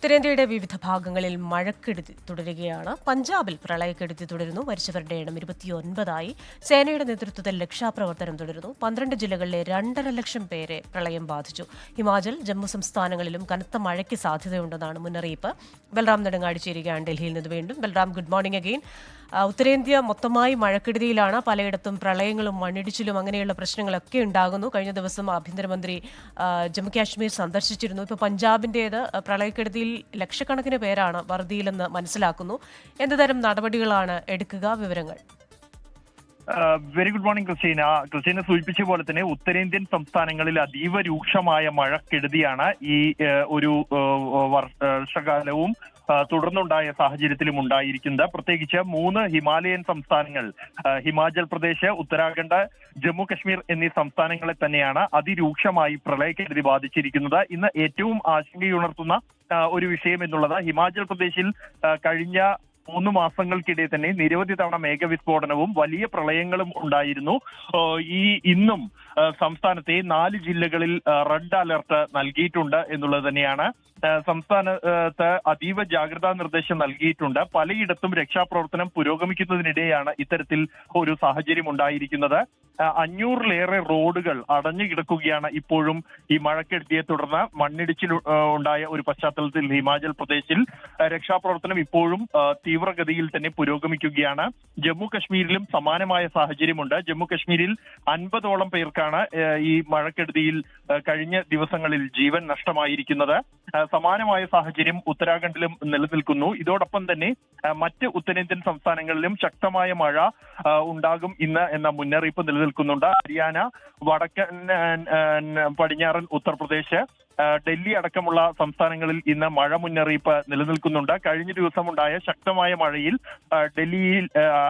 ഉത്തരേന്ത്യയുടെ വിവിധ ഭാഗങ്ങളിൽ മഴക്കെടുതി തുടരുകയാണ്. പഞ്ചാബിൽ പ്രളയക്കെടുതി തുടരുന്നു. മരിച്ചവരുടെ എണ്ണം ഇരുപത്തിയൊൻപതായി. സേനയുടെ നേതൃത്വത്തിൽ രക്ഷാപ്രവർത്തനം തുടരുന്നു. പന്ത്രണ്ട് ജില്ലകളിലെ രണ്ടര ലക്ഷം പേരെ പ്രളയം ബാധിച്ചു. ഹിമാചൽ ജമ്മു സംസ്ഥാനങ്ങളിലും കനത്ത മഴയ്ക്ക് സാധ്യതയുണ്ടെന്നാണ് മുന്നറിയിപ്പ്. ബൽറാം നെടുങ്ങാടി ചേരുകയാണ് ഡൽഹിയിൽ നിന്ന് വീണ്ടും. Balram good morning again. ഉത്തരേന്ത്യ മൊത്തമായി മഴക്കെടുതിയിലാണ്. പലയിടത്തും പ്രളയങ്ങളും മണ്ണിടിച്ചിലും അങ്ങനെയുള്ള പ്രശ്നങ്ങളൊക്കെ ഉണ്ടാകുന്നു. കഴിഞ്ഞ ദിവസം ആഭ്യന്തരമന്ത്രി ജമ്മുകാശ്മീർ ജമ്മു കാശ്മീർ സന്ദർശിച്ചിരുന്നു. ഇപ്പോൾ പഞ്ചാബിന്റേത് പ്രളയക്കെടുതിയിൽ ലക്ഷക്കണക്കിന് പേരാണ് വറുതിയിലെന്ന് മനസ്സിലാക്കുന്നു. എന്ത് തരം നടപടികളാണ് എടുക്കുക? വിവരങ്ങൾ. Very good morning Christina. Christina സൂചിപ്പിച്ച പോലെ തന്നെ ഉത്തരേന്ത്യൻ സംസ്ഥാനങ്ങളിൽ അതീവ രൂക്ഷമായ മഴക്കെടുതിയാണ് ഈ ഒരു വർഷകാലവും തുടർന്നുണ്ടായ സാഹചര്യത്തിലും ഉണ്ടായിരിക്കുന്നത്. പ്രത്യേകിച്ച് മൂന്ന് ഹിമാലയൻ സംസ്ഥാനങ്ങൾ ഹിമാചൽ പ്രദേശ് ഉത്തരാഖണ്ഡ് ജമ്മു കശ്മീർ എന്നീ സംസ്ഥാനങ്ങളെ തന്നെയാണ് അതിരൂക്ഷമായി പ്രളയക്കെടുതി ബാധിച്ചിരിക്കുന്നത്. ഇന്ന് ഏറ്റവും ആശങ്കയുണർത്തുന്ന ഒരു വിഷയം എന്നുള്ളത് ഹിമാചൽ പ്രദേശിൽ കഴിഞ്ഞ മൂന്ന് മാസങ്ങൾക്കിടെ തന്നെ നിരവധി തവണ മേഘവിസ്ഫോടനവും വലിയ പ്രളയങ്ങളും ഉണ്ടായിരുന്നു. ഈ ഇന്നും സംസ്ഥാനത്തെ നാല് ജില്ലകളിൽ റെഡ് അലർട്ട് നൽകിയിട്ടുണ്ട് എന്നുള്ളത് തന്നെയാണ്. സംസ്ഥാനത്ത് അതീവ ജാഗ്രതാ നിർദ്ദേശം നൽകിയിട്ടുണ്ട്. പലയിടത്തും രക്ഷാപ്രവർത്തനം പുരോഗമിക്കുന്നതിനിടെയാണ് ഇത്തരത്തിൽ ഒരു സാഹചര്യം ഉണ്ടായിരിക്കുന്നത്. അഞ്ഞൂറിലേറെ റോഡുകൾ അടഞ്ഞു കിടക്കുകയാണ് ഇപ്പോഴും ഈ മഴക്കെടുതിയെ തുടർന്ന് മണ്ണിടിച്ചിൽ ഉണ്ടായ ഒരു പശ്ചാത്തലത്തിൽ ഹിമാചൽ പ്രദേശിൽ രക്ഷാപ്രവർത്തനം ഇപ്പോഴും തീവ്രഗതിയിൽ തന്നെ പുരോഗമിക്കുകയാണ്. ജമ്മു കശ്മീരിലും സമാനമായ സാഹചര്യമുണ്ട്. ജമ്മു കശ്മീരിൽ അൻപതോളം പേർക്കാണ് ഈ മഴക്കെടുതിയിൽ കഴിഞ്ഞ ദിവസങ്ങളിൽ ജീവൻ നഷ്ടമായിരിക്കുന്നത്. സമാനമായ സാഹചര്യം ഉത്തരാഖണ്ഡിലും നിലനിൽക്കുന്നു. ഇതോടൊപ്പം തന്നെ മറ്റ് ഉത്തരേന്ത്യൻ സംസ്ഥാനങ്ങളിലും ശക്തമായ മഴ ഉണ്ടാകും ഇന്ന് എന്ന മുന്നറിയിപ്പ് നിലനിൽക്കുന്നുണ്ട് ഹരിയാന വടക്കൻ പടിഞ്ഞാറൻ ഉത്തർപ്രദേശ് ഡൽഹി അടക്കമുള്ള സംസ്ഥാനങ്ങളിൽ ഇന്ന് മഴ മുന്നറിയിപ്പ് നിലനിൽക്കുന്നുണ്ട്. കഴിഞ്ഞ ദിവസമുണ്ടായ ശക്തമായ മഴയിൽ ഡൽഹിയിൽ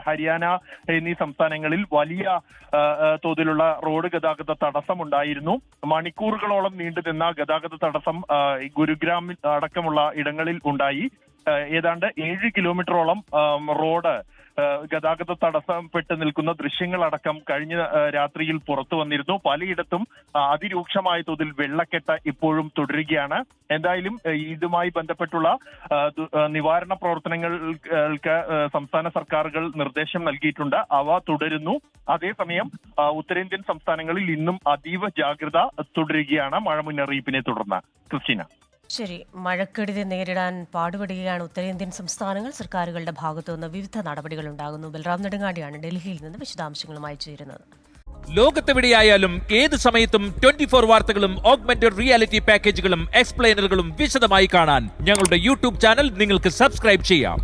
ഹരിയാന എന്നീ സംസ്ഥാനങ്ങളിൽ വലിയ തോതിലുള്ള റോഡ് ഗതാഗത തടസ്സമുണ്ടായിരുന്നു. മണിക്കൂറുകളോളം നീണ്ടു നിന്ന ഗതാഗത തടസ്സം ഗുരുഗ്രാമിൽ അടക്കമുള്ള ഇടങ്ങളിൽ ഉണ്ടായി. ഏതാണ്ട് ഏഴ് കിലോമീറ്ററോളം റോഡ് ഗതാഗത തടസ്സപ്പെട്ട് നിൽക്കുന്ന ദൃശ്യങ്ങളടക്കം കഴിഞ്ഞ രാത്രിയിൽ പുറത്തു വന്നിരുന്നു. പലയിടത്തും അതിരൂക്ഷമായ തോതിൽ വെള്ളക്കെട്ട് ഇപ്പോഴും തുടരുകയാണ്. എന്തായാലും ഇതുമായി ബന്ധപ്പെട്ടുള്ള നിവാരണ പ്രവർത്തനങ്ങൾക്ക് സംസ്ഥാന സർക്കാരുകൾ നിർദ്ദേശം നൽകിയിട്ടുണ്ട്. അവ തുടരുന്നു. അതേസമയം ഉത്തരേന്ത്യൻ സംസ്ഥാനങ്ങളിൽ ഇന്നും അതീവ ജാഗ്രത തുടരുകയാണ് മഴ മുന്നറിയിപ്പിനെ തുടർന്ന്. ക്രിസ്റ്റീന. ശരി മഴക്കെടുതി നേരിടാൻ പാടുപെടുകയാണ് ഉത്തരേന്ത്യൻ സംസ്ഥാനങ്ങൾ. സർക്കാരുകളുടെ ഭാഗത്തുനിന്ന് വിവിധ നടപടികൾ ഉണ്ടാകുന്നു. ബൽറാം നെടുങ്ങാടിയാണ് ഡൽഹിയിൽ നിന്ന് വിശദാംശങ്ങളുമായി ചേരുന്നത്. ലോകത്തെവിടെയായാലും ഏത് സമയത്തും ട്വന്റി ഫോർ വാർത്തകളും ഓഗ്മെന്റഡ് റിയാലിറ്റി പാക്കേജുകളും എക്സ്പ്ലെയിനറുകളും വിശദമായി കാണാൻ ഞങ്ങളുടെ യൂട്യൂബ് ചാനൽ നിങ്ങൾക്ക് സബ്സ്ക്രൈബ് ചെയ്യാം.